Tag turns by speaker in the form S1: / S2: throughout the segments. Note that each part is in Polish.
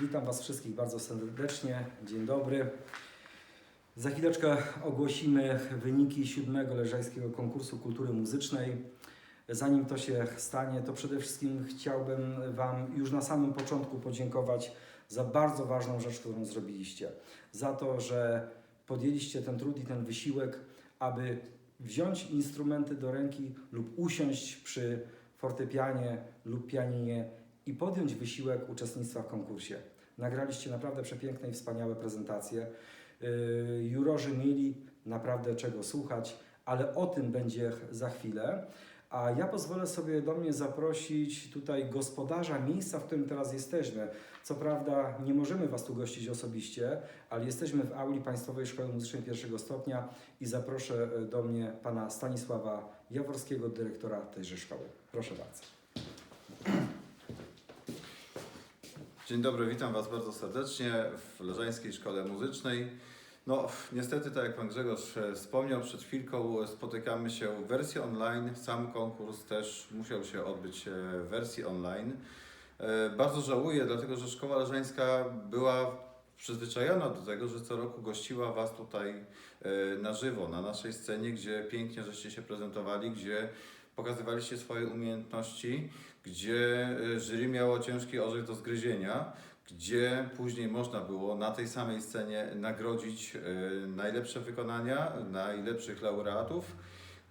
S1: Witam Was wszystkich bardzo serdecznie. Dzień dobry. Za chwileczkę ogłosimy wyniki siódmego leżajskiego konkursu kultury muzycznej. Zanim to się stanie, to przede wszystkim chciałbym Wam już na samym początku podziękować za bardzo ważną rzecz, którą zrobiliście. Za to, że podjęliście ten trud i ten wysiłek, aby wziąć instrumenty do ręki lub usiąść przy fortepianie lub pianinie i podjąć wysiłek uczestnictwa w konkursie. Nagraliście naprawdę przepiękne i wspaniałe prezentacje. Yy, Jurorzy mieli naprawdę czego słuchać, ale o tym będzie za chwilę. A ja pozwolę sobie do mnie zaprosić tutaj gospodarza miejsca, w którym teraz jesteśmy. Co prawda nie możemy Was tu gościć osobiście, ale jesteśmy w auli Państwowej Szkoły Muzycznej pierwszego stopnia i zaproszę e, do mnie pana Stanisława Jaworskiego, dyrektora tejże szkoły. Proszę bardzo.
S2: Dzień dobry, witam Was bardzo serdecznie w Leżańskiej Szkole Muzycznej. No, niestety, tak jak Pan Grzegorz e, wspomniał przed chwilką, spotykamy się w wersji online. Sam konkurs też musiał się odbyć e, w wersji online. E, Bardzo żałuję, dlatego że Szkoła Leżańska była przyzwyczajona do tego, że co roku gościła Was tutaj e, na żywo, na naszej scenie, gdzie pięknie żeście się prezentowali, gdzie pokazywaliście swoje umiejętności, gdzie e, jury miało ciężki orzech do zgryzienia, gdzie później można było na tej samej scenie nagrodzić e, najlepsze wykonania, najlepszych laureatów,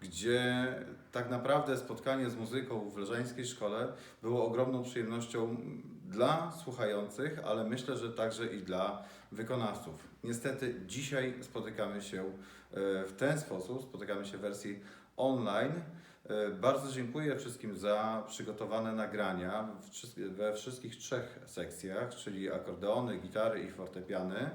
S2: gdzie tak naprawdę spotkanie z muzyką w Leżańskiej Szkole było ogromną przyjemnością dla słuchających, ale myślę, że także i dla wykonawców. Niestety dzisiaj spotykamy się e, w ten sposób, spotykamy się w wersji online. E, Bardzo dziękuję wszystkim za przygotowane nagrania we wszystkich trzech sekcjach, czyli akordeony, gitary i fortepiany.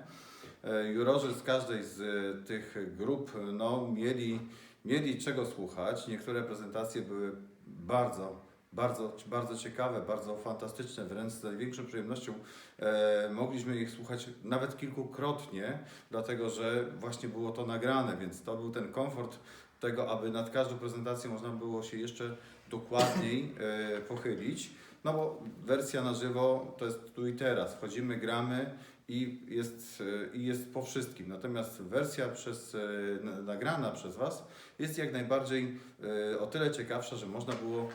S2: E, Jurorzy z każdej z e, tych grup no, mieli, mieli czego słuchać. Niektóre prezentacje były bardzo, bardzo, bardzo ciekawe, bardzo fantastyczne, wręcz z największą przyjemnością e, mogliśmy ich słuchać nawet kilkukrotnie, dlatego że właśnie było to nagrane, więc to był ten komfort tego, aby nad każdą prezentacją można było się jeszcze dokładniej e, pochylić. No bo wersja na żywo to jest tu i teraz. Wchodzimy, gramy i jest, e, i jest po wszystkim. Natomiast wersja przez, e, na- nagrana przez Was jest jak najbardziej o tyle ciekawsza, że można było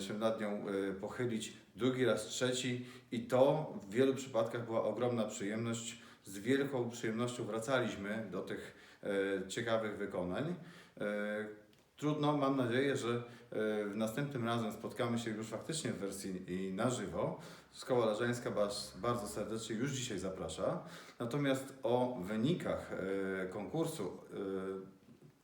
S2: się nad nią pochylić drugi raz, trzeci i to w wielu przypadkach była ogromna przyjemność. Z wielką przyjemnością wracaliśmy do tych ciekawych wykonań. E, Trudno, mam nadzieję, że e, w następnym razem spotkamy się już faktycznie w wersji na żywo. Szkoła Leżańska bardzo serdecznie już dzisiaj zaprasza. Natomiast o wynikach e, konkursu e,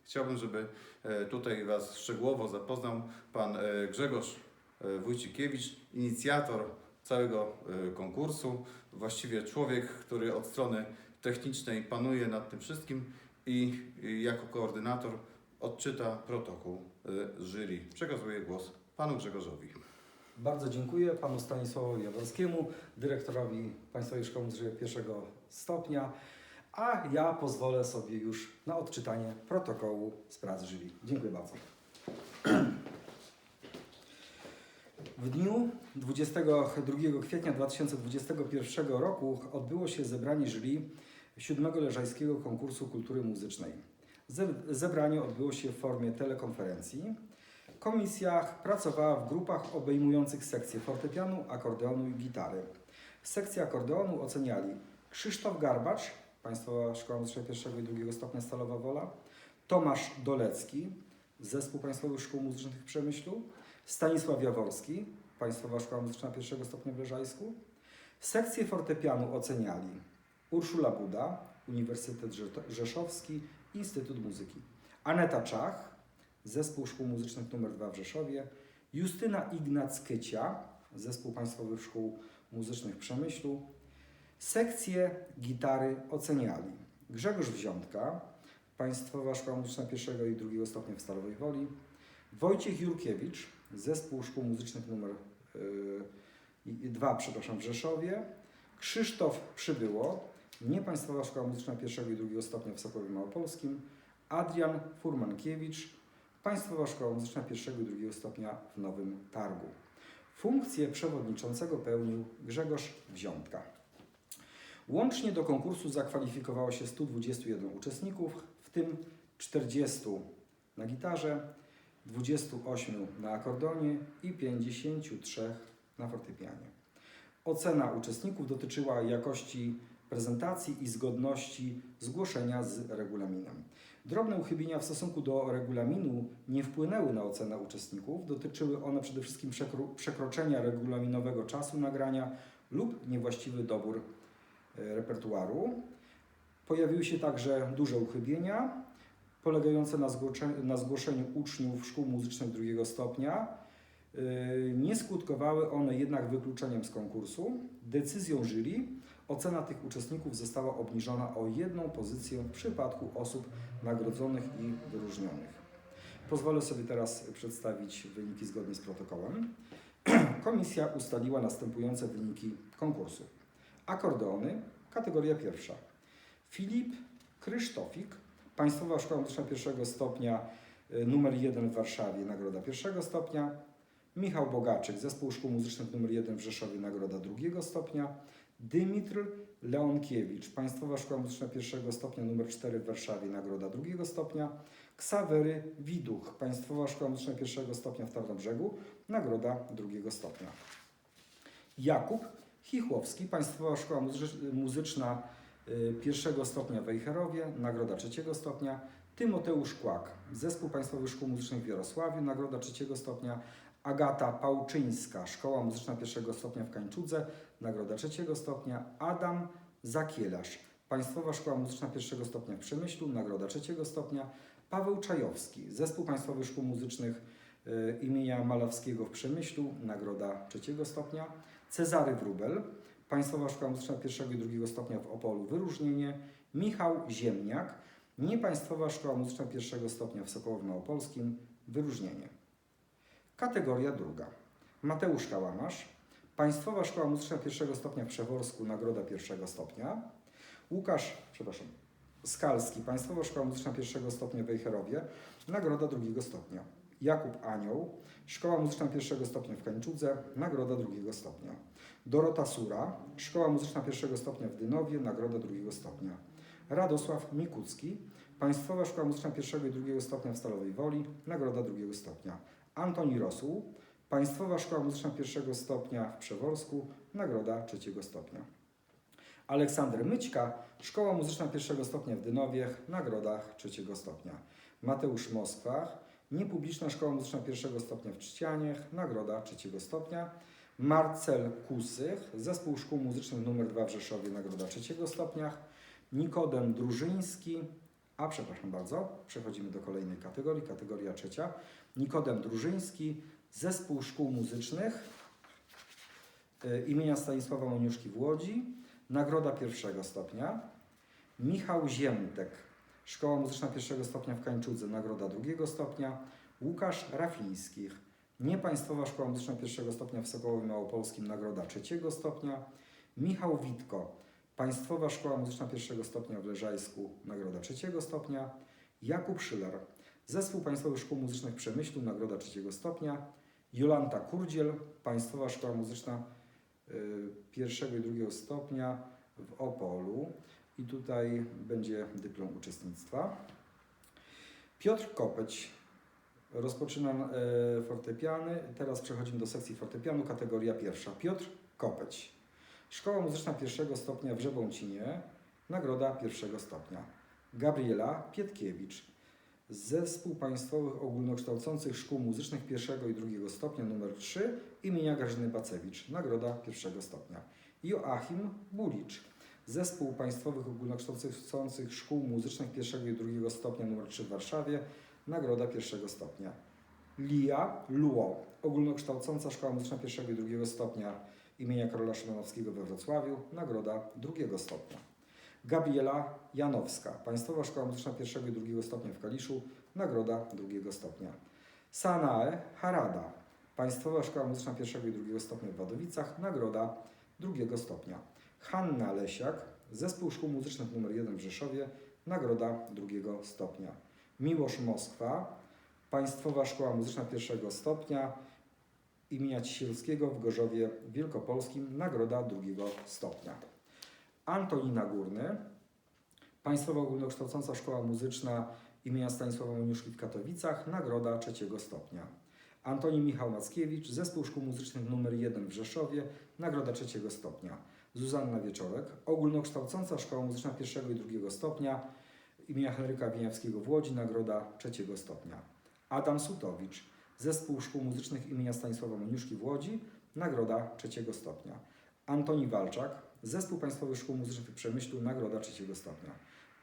S2: chciałbym, żeby e, tutaj Was szczegółowo zapoznał Pan e, Grzegorz e, Wójcikiewicz, inicjator całego e, konkursu, właściwie człowiek, który od strony technicznej panuje nad tym wszystkim i jako koordynator odczyta protokół y, jury. Przekazuję głos panu Grzegorzowi.
S1: Bardzo dziękuję panu Stanisławowi Jaworskiemu, dyrektorowi Państwowej Szkoły Muzycznej pierwszego stopnia, a ja pozwolę sobie już na odczytanie protokołu z prac jury. Dziękuję bardzo. W dniu 22 kwietnia 2021 roku odbyło się zebranie jury siódmego leżajskiego konkursu kultury muzycznej. Ze- Zebranie odbyło się w formie telekonferencji. Komisja pracowała w grupach obejmujących sekcje fortepianu, akordeonu i gitary. Sekcję akordeonu oceniali Krzysztof Garbacz, Państwowa Szkoła Muzyczna pierwszego i drugiego stopnia Stalowa Wola, Tomasz Dolecki, Zespół Państwowych Szkół Muzycznych w Przemyślu, Stanisław Jaworski, Państwowa Szkoła Muzyczna pierwszego stopnia w Leżajsku. Sekcję fortepianu oceniali Urszula Buda, Uniwersytet Rze- Rzeszowski, Instytut Muzyki, Aneta Czach, Zespół Szkół Muzycznych nr 2 w Rzeszowie, Justyna Ignac-Kycia, Zespół Państwowych Szkół Muzycznych w Przemyślu. Sekcję gitary oceniali Grzegorz Wziątka, Państwowa Szkoła Muzyczna pierwszego i drugiego stopnia w Stalowej Woli, Wojciech Jurkiewicz, Zespół Szkół Muzycznych nr 2 przepraszam, w Rzeszowie, Krzysztof Przybyło, Niepaństwowa Szkoła Muzyczna pierwszego i drugiego stopnia w Sokowie Małopolskim, Adrian Furmankiewicz, Państwowa Szkoła Muzyczna pierwszego i drugiego stopnia w Nowym Targu. Funkcję przewodniczącego pełnił Grzegorz Wziątka. Łącznie do konkursu zakwalifikowało się 121 uczestników, w tym 40 na gitarze, 28 na akordeonie i 53 na fortepianie. Ocena uczestników dotyczyła jakości prezentacji i zgodności zgłoszenia z regulaminem. Drobne uchybienia w stosunku do regulaminu nie wpłynęły na ocenę uczestników. Dotyczyły one przede wszystkim przekro- przekroczenia regulaminowego czasu nagrania lub niewłaściwy dobór e, repertuaru. Pojawiły się także duże uchybienia polegające na, zgłocze- na zgłoszeniu uczniów szkół muzycznych drugiego stopnia. Yy, Nie skutkowały one jednak wykluczeniem z konkursu. Decyzją jury ocena tych uczestników została obniżona o jedną pozycję w przypadku osób nagrodzonych i wyróżnionych. Pozwolę sobie teraz przedstawić wyniki zgodnie z protokołem. Komisja ustaliła następujące wyniki konkursu. Akordeony, kategoria pierwsza. Filip Krysztofik, Państwowa Szkoła Muzyczna pierwszego stopnia y, numer 1 w Warszawie, nagroda pierwszego stopnia. Michał Bogaczyk, Zespół Szkół Muzycznych numer 1 w Rzeszowie, nagroda drugiego stopnia. Dymitr Leonkiewicz, Państwowa Szkoła Muzyczna pierwszego stopnia numer 4 w Warszawie, nagroda drugiego stopnia. Ksawery Widuch, Państwowa Szkoła Muzyczna pierwszego stopnia w Tarnobrzegu, nagroda drugiego stopnia. Jakub Chichłowski, Państwowa Szkoła Muzycz- Muzyczna y, pierwszego stopnia w Wejherowie, nagroda trzeciego stopnia. Tymoteusz Kłak, Zespół Państwowych Szkół Muzycznych w Jarosławiu, nagroda trzeciego stopnia. Agata Pałczyńska, Szkoła Muzyczna pierwszego stopnia w Kańczudze, nagroda trzeciego stopnia. Adam Zakielarz, Państwowa Szkoła Muzyczna pierwszego stopnia w Przemyślu, nagroda trzeciego stopnia. Paweł Czajowski, Zespół Państwowych Szkół Muzycznych y, imienia Malawskiego w Przemyślu, nagroda trzeciego stopnia. Cezary Wróbel, Państwowa Szkoła Muzyczna pierwszego i drugiego stopnia w Opolu, wyróżnienie. Michał Ziemniak, Niepaństwowa Szkoła Muzyczna pierwszego stopnia w Sokołowie Małopolskim, wyróżnienie. Kategoria druga. Mateusz Kałamarz, Państwowa Szkoła Muzyczna pierwszego stopnia w Przeworsku, nagroda pierwszego stopnia. Łukasz, przepraszam, Skalski, Państwowa Szkoła Muzyczna pierwszego stopnia w Wejherowie, nagroda drugiego stopnia. Jakub Anioł, Szkoła Muzyczna pierwszego stopnia w Kańczudze, nagroda drugiego stopnia. Dorota Sura, Szkoła Muzyczna pierwszego stopnia w Dynowie, nagroda drugiego stopnia. Radosław Mikucki, Państwowa Szkoła Muzyczna pierwszego i drugiego stopnia w Stalowej Woli, nagroda drugiego stopnia. Antoni Rosół, Państwowa Szkoła Muzyczna pierwszego stopnia w Przeworsku, nagroda trzeciego stopnia. Aleksander Myćka, Szkoła Muzyczna pierwszego stopnia w Dynowie, nagroda trzeciego stopnia. Mateusz Moskwach, Niepubliczna Szkoła Muzyczna pierwszego stopnia w Trzcianiech, nagroda trzeciego stopnia. Marcel Kusych, Zespół Szkół Muzycznych nr 2 w Rzeszowie, nagroda trzeciego stopnia. Nikodem Drużyński, a przepraszam bardzo, przechodzimy do kolejnej kategorii, kategoria trzecia. Nikodem Drużyński, Zespół Szkół Muzycznych y, imienia Stanisława Moniuszki w Łodzi, nagroda pierwszego stopnia. Michał Ziemtek, Szkoła Muzyczna pierwszego stopnia w Kańczudze, nagroda drugiego stopnia. Łukasz Rafińskich, Niepaństwowa Szkoła Muzyczna pierwszego stopnia w Sokołowie Małopolskim, nagroda trzeciego stopnia. Michał Witko, Państwowa Szkoła Muzyczna pierwszego stopnia w Leżajsku, nagroda trzeciego stopnia. Jakub Szyler, Zespół Państwowych Szkół Muzycznych w Przemyślu, nagroda trzeciego stopnia. Jolanta Kurdziel, Państwowa Szkoła Muzyczna y, pierwszego i drugiego stopnia w Opolu. I tutaj będzie dyplom uczestnictwa. Piotr Kopeć, rozpoczynam e, fortepiany. Teraz przechodzimy do sekcji fortepianu, kategoria pierwsza. Piotr Kopeć, Szkoła Muzyczna pierwszego stopnia w Żebącinie, nagroda pierwszego stopnia. Gabriela Pietkiewicz, Zespół Państwowych Ogólnokształcących Szkół Muzycznych pierwszego i drugiego stopnia nr 3 imienia Grażyny Bacewicz, nagroda pierwszego stopnia. Joachim Bulicz, Zespół Państwowych Ogólnokształcących Szkół Muzycznych pierwszego i drugiego stopnia nr 3 w Warszawie, nagroda pierwszego stopnia. Lia Luo, Ogólnokształcąca Szkoła Muzyczna pierwszego i drugiego stopnia imienia Karola Szymanowskiego we Wrocławiu, nagroda drugiego stopnia. Gabriela Janowska, Państwowa Szkoła Muzyczna pierwszego i drugiego stopnia w Kaliszu, nagroda drugiego stopnia. Sanae Harada, Państwowa Szkoła Muzyczna pierwszego i drugiego stopnia w Wadowicach, nagroda drugiego stopnia. Hanna Lesiak, Zespół Szkół Muzycznych nr 1 w Rzeszowie, nagroda drugiego stopnia. Miłosz Moskwa, Państwowa Szkoła Muzyczna pierwszego stopnia imienia Cisielskiego w Gorzowie Wielkopolskim, nagroda drugiego stopnia. Antonina Górny, Państwowa Ogólnokształcąca Szkoła Muzyczna imienia Stanisława Moniuszki w Katowicach, nagroda trzeciego stopnia. Antoni Michał Mackiewicz, Zespół Szkół Muzycznych nr 1 w Rzeszowie, nagroda trzeciego stopnia. Zuzanna Wieczorek, Ogólnokształcąca Szkoła Muzyczna pierwszego i drugiego stopnia imienia Henryka Wieniawskiego w Łodzi, nagroda trzeciego stopnia. Adam Sutowicz, Zespół Szkół Muzycznych imienia Stanisława Moniuszki w Łodzi, nagroda trzeciego stopnia. Antoni Walczak, Zespół Państwowych Szkół Muzycznych w Przemyślu, nagroda trzeciego stopnia.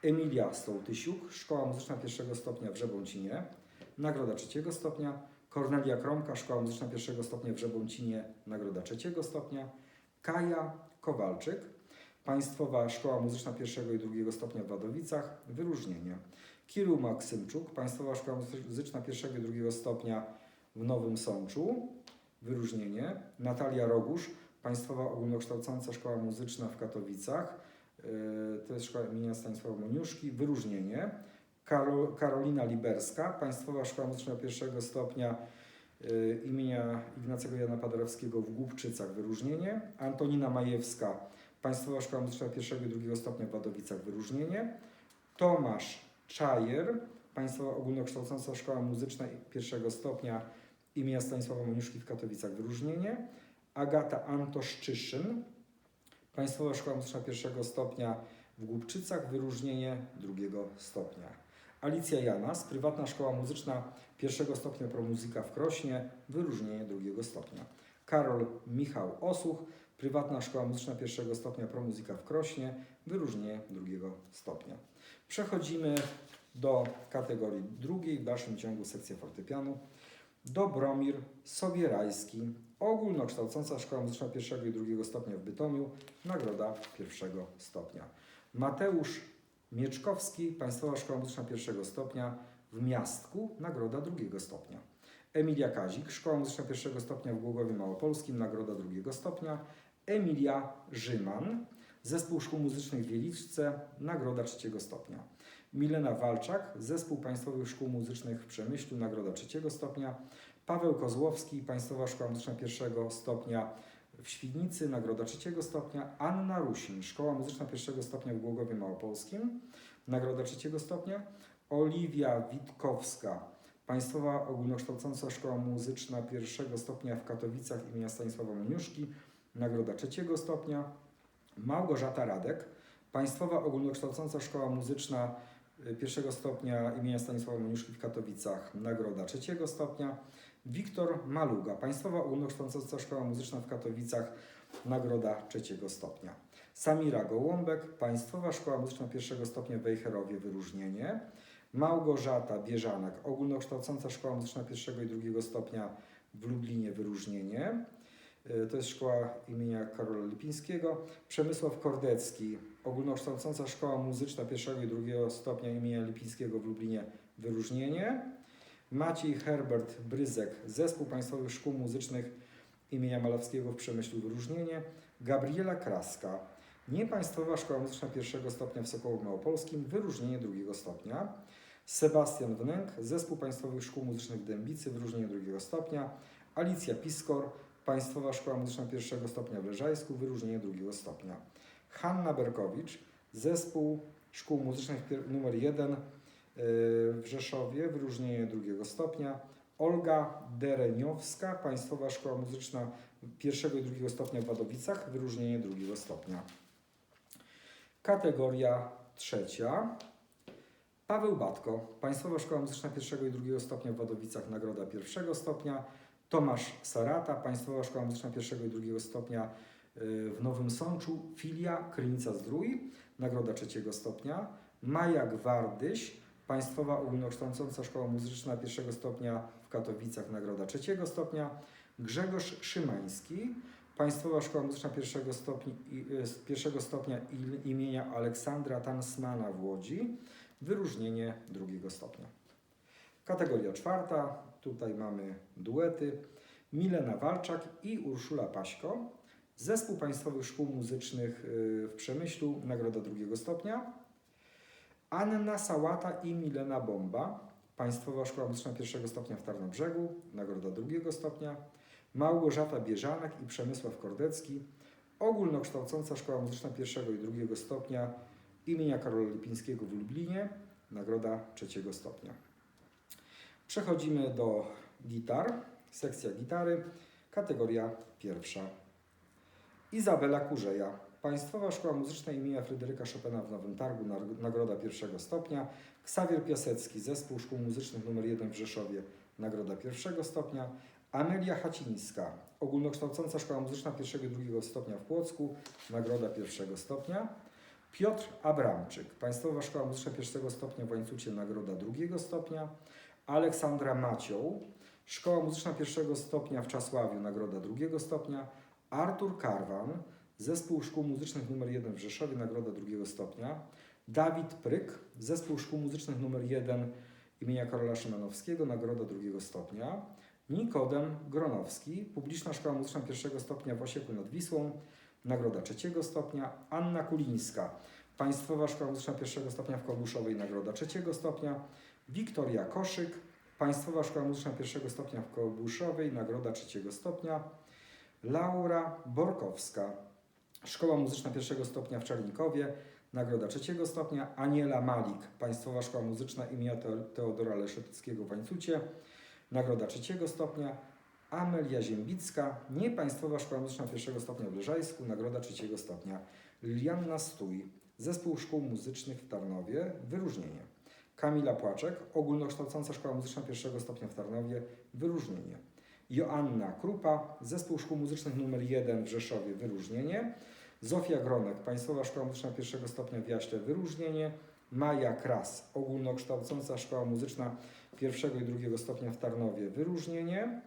S1: Emilia Sołtysiuk, Szkoła Muzyczna pierwszego stopnia w Żebącinie, nagroda trzeciego stopnia. Kornelia Kromka, Szkoła Muzyczna pierwszego stopnia w Żebącinie, nagroda trzeciego stopnia. Kaja Kowalczyk, Państwowa Szkoła Muzyczna pierwszego i drugiego stopnia w Wadowicach, wyróżnienie. Kiru Maksymczuk, Państwowa Szkoła Muzyczna pierwszego i drugiego stopnia w Nowym Sączu, wyróżnienie. Natalia Rogusz, Państwowa Ogólnokształcąca Szkoła Muzyczna w Katowicach, yy, to jest Szkoła imienia Stanisława Moniuszki, wyróżnienie. Karo, Karolina Liberska, Państwowa Szkoła Muzyczna pierwszego stopnia yy, imienia Ignacego Jana Paderewskiego w Głubczycach, wyróżnienie. Antonina Majewska, Państwowa Szkoła Muzyczna pierwszego i drugiego stopnia w Wadowicach, wyróżnienie. Tomasz Czajer, Państwowa Ogólnokształcąca Szkoła Muzyczna pierwszego stopnia imienia Stanisława Moniuszki w Katowicach, wyróżnienie. Agata Antoszczyszyn, Państwowa Szkoła Muzyczna pierwszego stopnia w Głubczycach, wyróżnienie drugiego stopnia. Alicja Janas, Prywatna Szkoła Muzyczna pierwszego stopnia Promuzyka w Krośnie, wyróżnienie drugiego stopnia. Karol Michał Osuch, Prywatna Szkoła Muzyczna pierwszego stopnia Promuzyka w Krośnie, wyróżnienie drugiego stopnia. Przechodzimy do kategorii drugiej, w dalszym ciągu sekcja fortepianu. Dobromir Sobierajski, ogólnokształcąca Szkoła Muzyczna pierwszego i drugiego stopnia w Bytomiu, nagroda pierwszego stopnia. Mateusz Mieczkowski, Państwowa Szkoła Muzyczna pierwszego stopnia w Miastku, nagroda drugiego stopnia. Emilia Kazik, Szkoła Muzyczna pierwszego stopnia w Głogowie Małopolskim, nagroda drugiego stopnia. Emilia Rzyman, Zespół Szkół Muzycznych w Wieliczce, nagroda trzeciego stopnia. Milena Walczak, Zespół Państwowych Szkół Muzycznych w Przemyślu, nagroda trzeciego stopnia. Paweł Kozłowski, Państwowa Szkoła Muzyczna pierwszego stopnia w Świdnicy, nagroda trzeciego stopnia. Anna Rusin, Szkoła Muzyczna pierwszego stopnia w Głogowie Małopolskim, nagroda trzeciego stopnia. Oliwia Witkowska, Państwowa Ogólnokształcąca Szkoła Muzyczna pierwszego stopnia w Katowicach imienia Stanisława Moniuszki, nagroda trzeciego stopnia. Małgorzata Radek, Państwowa Ogólnokształcąca Szkoła Muzyczna pierwszego stopnia imienia Stanisława Moniuszki w Katowicach, nagroda trzeciego stopnia. Wiktor Maluga, Państwowa Ogólnokształcąca Szkoła Muzyczna w Katowicach, nagroda trzeciego stopnia. Samira Gołąbek, Państwowa Szkoła Muzyczna pierwszego stopnia w Wejherowie, wyróżnienie. Małgorzata Bieżanek, Ogólnokształcąca Szkoła Muzyczna pierwszego i drugiego stopnia w Lublinie, wyróżnienie. Y, To jest szkoła imienia Karola Lipińskiego. Przemysław Kordecki, Ogólnokształcąca Szkoła Muzyczna pierwszego i drugiego stopnia imienia Lipińskiego w Lublinie, wyróżnienie. Maciej Herbert Bryzek, Zespół Państwowych Szkół Muzycznych imienia Malawskiego w Przemyślu, wyróżnienie. Gabriela Kraska, Niepaństwowa Szkoła Muzyczna pierwszego stopnia w Sokołowie Małopolskim, wyróżnienie drugiego stopnia. Sebastian Wnęk, Zespół Państwowych Szkół Muzycznych w Dębicy, wyróżnienie drugiego stopnia. Alicja Piskor, Państwowa Szkoła Muzyczna pierwszego stopnia w Leżajsku, wyróżnienie drugiego stopnia. Hanna Berkowicz, Zespół Szkół Muzycznych numer 1 w Rzeszowie, wyróżnienie drugiego stopnia. Olga Dereniowska, Państwowa Szkoła Muzyczna pierwszego i drugiego stopnia w Wadowicach, wyróżnienie drugiego stopnia. Kategoria trzecia. Paweł Batko, Państwowa Szkoła Muzyczna pierwszego i drugiego stopnia w Wadowicach, nagroda pierwszego stopnia. Tomasz Sarata, Państwowa Szkoła Muzyczna pierwszego i drugiego stopnia y, w Nowym Sączu, filia Krynica Zdrój, nagroda trzeciego stopnia. Maja Gwardyś, Państwowa Ogólnokształcąca Szkoła Muzyczna pierwszego stopnia w Katowicach, nagroda trzeciego stopnia. Grzegorz Szymański, Państwowa Szkoła Muzyczna pierwszego stopnia, pierwszego stopnia imienia Aleksandra Tansmana w Łodzi, wyróżnienie drugiego stopnia. Kategoria czwarta, tutaj mamy duety. Milena Walczak i Urszula Paśko. Zespół Państwowych Szkół Muzycznych y, w Przemyślu, nagroda drugiego stopnia. Anna Sałata i Milena Bomba. Państwowa Szkoła Muzyczna pierwszego stopnia w Tarnobrzegu, nagroda drugiego stopnia. Małgorzata Bieżanek i Przemysław Kordecki. Ogólnokształcąca Szkoła Muzyczna pierwszego i drugiego stopnia imienia Karola Lipińskiego w Lublinie, nagroda trzeciego stopnia. Przechodzimy do gitar, sekcja gitary, kategoria pierwsza. Izabela Kurzeja, Państwowa Szkoła Muzyczna imienia Fryderyka Chopina w Nowym Targu, nag- nagroda pierwszego stopnia. Ksawier Piasecki, Zespół Szkół Muzycznych nr 1 w Rzeszowie, nagroda pierwszego stopnia. Amelia Hacińska, Ogólnokształcąca Szkoła Muzyczna pierwszego i drugiego stopnia w Płocku, nagroda pierwszego stopnia. Piotr Abramczyk, Państwowa Szkoła Muzyczna pierwszego stopnia w Łańcucie, nagroda drugiego stopnia. Aleksandra Macioł, Szkoła Muzyczna pierwszego stopnia w Czasławiu, nagroda drugiego stopnia. Artur Karwan, Zespół Szkół Muzycznych nr 1 w Rzeszowie, nagroda drugiego stopnia. Dawid Pryk, Zespół Szkół Muzycznych nr 1 imienia Karola Szymanowskiego, nagroda drugiego stopnia. Nikodem Gronowski, Publiczna Szkoła Muzyczna pierwszego stopnia w Osieklu nad Wisłą, nagroda trzeciego stopnia. Anna Kulińska, Państwowa Szkoła Muzyczna pierwszego stopnia w Kobuszowej, nagroda trzeciego stopnia. Wiktoria Koszyk, Państwowa Szkoła Muzyczna pierwszego stopnia w Kobuszowej, nagroda trzeciego stopnia. Laura Borkowska, Szkoła Muzyczna pierwszego stopnia w Czarnikowie, nagroda trzeciego stopnia. Aniela Malik, Państwowa Szkoła Muzyczna Teo- Teodora Leszyckiego w Łańcucie, nagroda trzeciego stopnia. Amelia Ziembicka, nie Państwowa Szkoła Muzyczna pierwszego stopnia w Leżajsku, nagroda trzeciego stopnia. Lilianna Stój, Zespół Szkół Muzycznych w Tarnowie, wyróżnienie. Kamila Płaczek, Ogólnokształcąca Szkoła Muzyczna pierwszego stopnia w Tarnowie, wyróżnienie. Joanna Krupa, Zespół Szkół Muzycznych nr 1 w Rzeszowie, wyróżnienie. Zofia Gronek, Państwowa Szkoła Muzyczna pierwszego stopnia w Jaśle, wyróżnienie. Maja Kras, Ogólnokształcąca Szkoła Muzyczna pierwszego i drugiego stopnia w Tarnowie, wyróżnienie.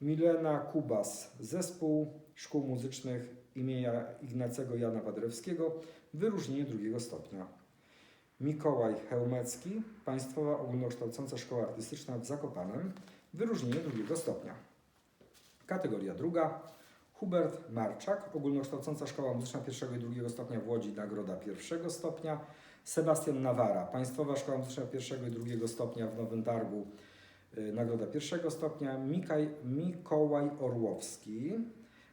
S1: Milena Kubas, Zespół Szkół Muzycznych imienia Ignacego Jana Wadrewskiego, wyróżnienie drugiego stopnia. Mikołaj Hełmecki, Państwowa Ogólnokształcąca Szkoła Artystyczna w Zakopanem, wyróżnienie drugiego stopnia. Kategoria druga. Hubert Marczak, Ogólnokształcąca Szkoła Muzyczna pierwszego i drugiego stopnia w Łodzi, nagroda pierwszego stopnia. Sebastian Nawara, Państwowa Szkoła Muzyczna pierwszego i drugiego stopnia w Nowym Targu, y, nagroda pierwszego stopnia. Mikaj, Mikołaj Orłowski,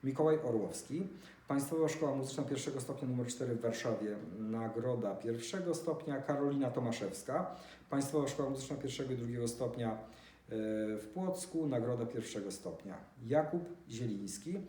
S1: Mikołaj Orłowski, Państwowa Szkoła Muzyczna pierwszego stopnia nr 4 w Warszawie, nagroda pierwszego stopnia. Karolina Tomaszewska, Państwowa Szkoła Muzyczna pierwszego i drugiego stopnia e, w Płocku, nagroda pierwszego stopnia. Jakub Zieliński,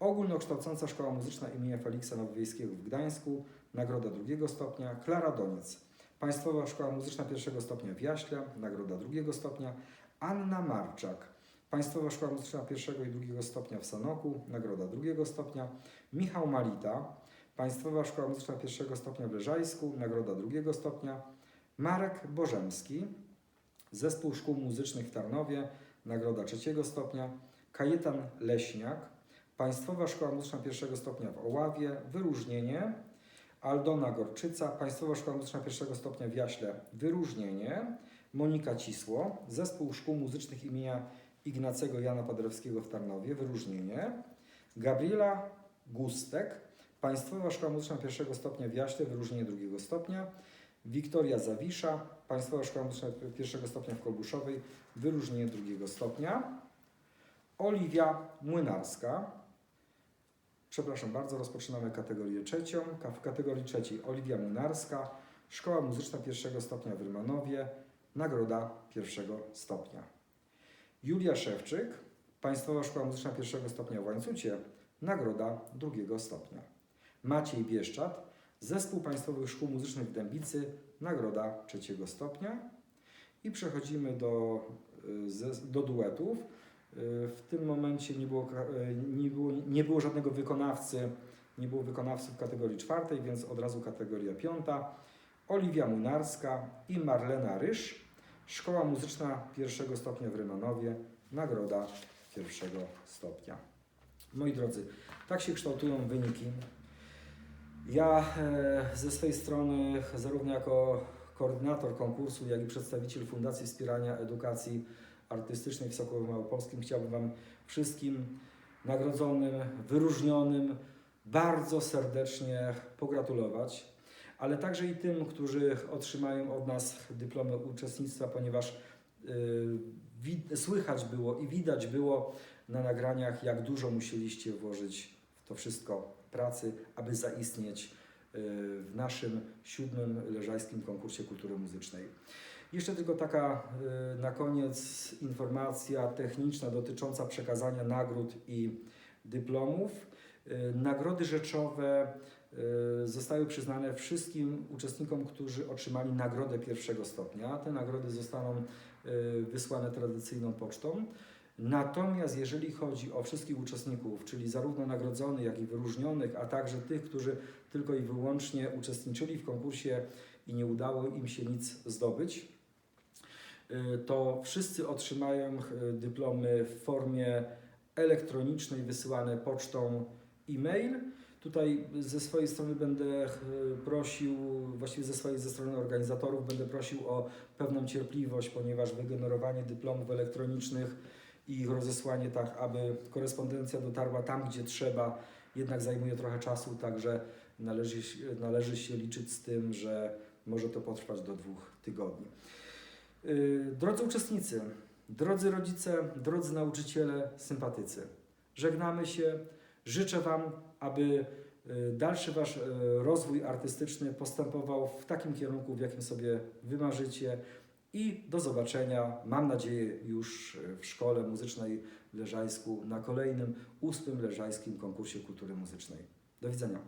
S1: Ogólnokształcąca Szkoła Muzyczna imienia Feliksa Nowowiejskiego w Gdańsku, nagroda drugiego stopnia. Klara Doniec, Państwowa Szkoła Muzyczna pierwszego stopnia w Jaśle, nagroda drugiego stopnia. Anna Marczak, Państwowa Szkoła Muzyczna pierwszego i drugiego stopnia w Sanoku, nagroda drugiego stopnia. Michał Malita, Państwowa Szkoła Muzyczna pierwszego stopnia w Leżajsku, nagroda drugiego stopnia. Marek Bożemski, Zespół Szkół Muzycznych w Tarnowie, nagroda trzeciego stopnia. Kajetan Leśniak, Państwowa Szkoła Muzyczna pierwszego stopnia w Oławie, wyróżnienie. Aldona Gorczyca, Państwowa Szkoła Muzyczna pierwszego stopnia w Jaśle, wyróżnienie. Monika Cisło, Zespół Szkół Muzycznych imienia Ignacego Jana Paderewskiego w Tarnowie, wyróżnienie. Gabriela Gustek, Państwowa Szkoła Muzyczna pierwszego stopnia w Jaśle, wyróżnienie drugiego stopnia. Wiktoria Zawisza, Państwowa Szkoła Muzyczna pierwszego stopnia w Kolbuszowej, wyróżnienie drugiego stopnia. Oliwia Młynarska, przepraszam bardzo, rozpoczynamy kategorię trzecią. W kategorii trzeciej Oliwia Młynarska, Szkoła Muzyczna pierwszego stopnia w Rymanowie, nagroda pierwszego stopnia. Julia Szewczyk, Państwowa Szkoła Muzyczna pierwszego stopnia w Łańcucie, nagroda drugiego stopnia. Maciej Bieszczat, Zespół Państwowych Szkół Muzycznych w Dębicy, nagroda trzeciego stopnia. I przechodzimy do, y, do duetów. Y, W tym momencie nie było, y, nie, było, nie było żadnego wykonawcy, nie było wykonawcy w kategorii czwartej, więc od razu kategoria piąta. Oliwia Munarska i Marlena Rysz, Szkoła Muzyczna pierwszego stopnia w Rymanowie, nagroda pierwszego stopnia. Moi drodzy, tak się kształtują wyniki. Ja e, ze swojej strony, zarówno jako koordynator konkursu, jak i przedstawiciel Fundacji Wspierania Edukacji Artystycznej w Sokołowie Małopolskim, chciałbym Wam wszystkim nagrodzonym, wyróżnionym bardzo serdecznie pogratulować, ale także i tym, którzy otrzymają od nas dyplomy uczestnictwa, ponieważ y, słychać było i widać było na nagraniach, jak dużo musieliście włożyć w to wszystko pracy, aby zaistnieć y, w naszym siódmym Leżajskim Konkursie Kultury Muzycznej. Jeszcze tylko taka y, na koniec informacja techniczna dotycząca przekazania nagród i dyplomów. Nagrody rzeczowe zostały przyznane wszystkim uczestnikom, którzy otrzymali nagrodę pierwszego stopnia. Te nagrody zostaną y, wysłane tradycyjną pocztą. Natomiast jeżeli chodzi o wszystkich uczestników, czyli zarówno nagrodzonych, jak i wyróżnionych, a także tych, którzy tylko i wyłącznie uczestniczyli w konkursie i nie udało im się nic zdobyć, y, to wszyscy otrzymają y, dyplomy w formie elektronicznej wysyłane pocztą e-mail. Tutaj ze swojej strony będę y, prosił, właściwie ze swojej ze strony organizatorów będę prosił o pewną cierpliwość, ponieważ wygenerowanie dyplomów elektronicznych i ich rozesłanie tak, aby korespondencja dotarła tam, gdzie trzeba, jednak zajmuje trochę czasu, także należy, należy się liczyć z tym, że może to potrwać do dwóch tygodni. Yy, Drodzy uczestnicy, drodzy rodzice, drodzy nauczyciele, sympatycy, żegnamy się. Życzę Wam, aby yy, dalszy Wasz yy, rozwój artystyczny postępował w takim kierunku, w jakim sobie wymarzycie. I do zobaczenia, mam nadzieję, już w Szkole Muzycznej w Leżajsku na kolejnym ósmym Leżajskim Konkursie Kultury Muzycznej. Do widzenia.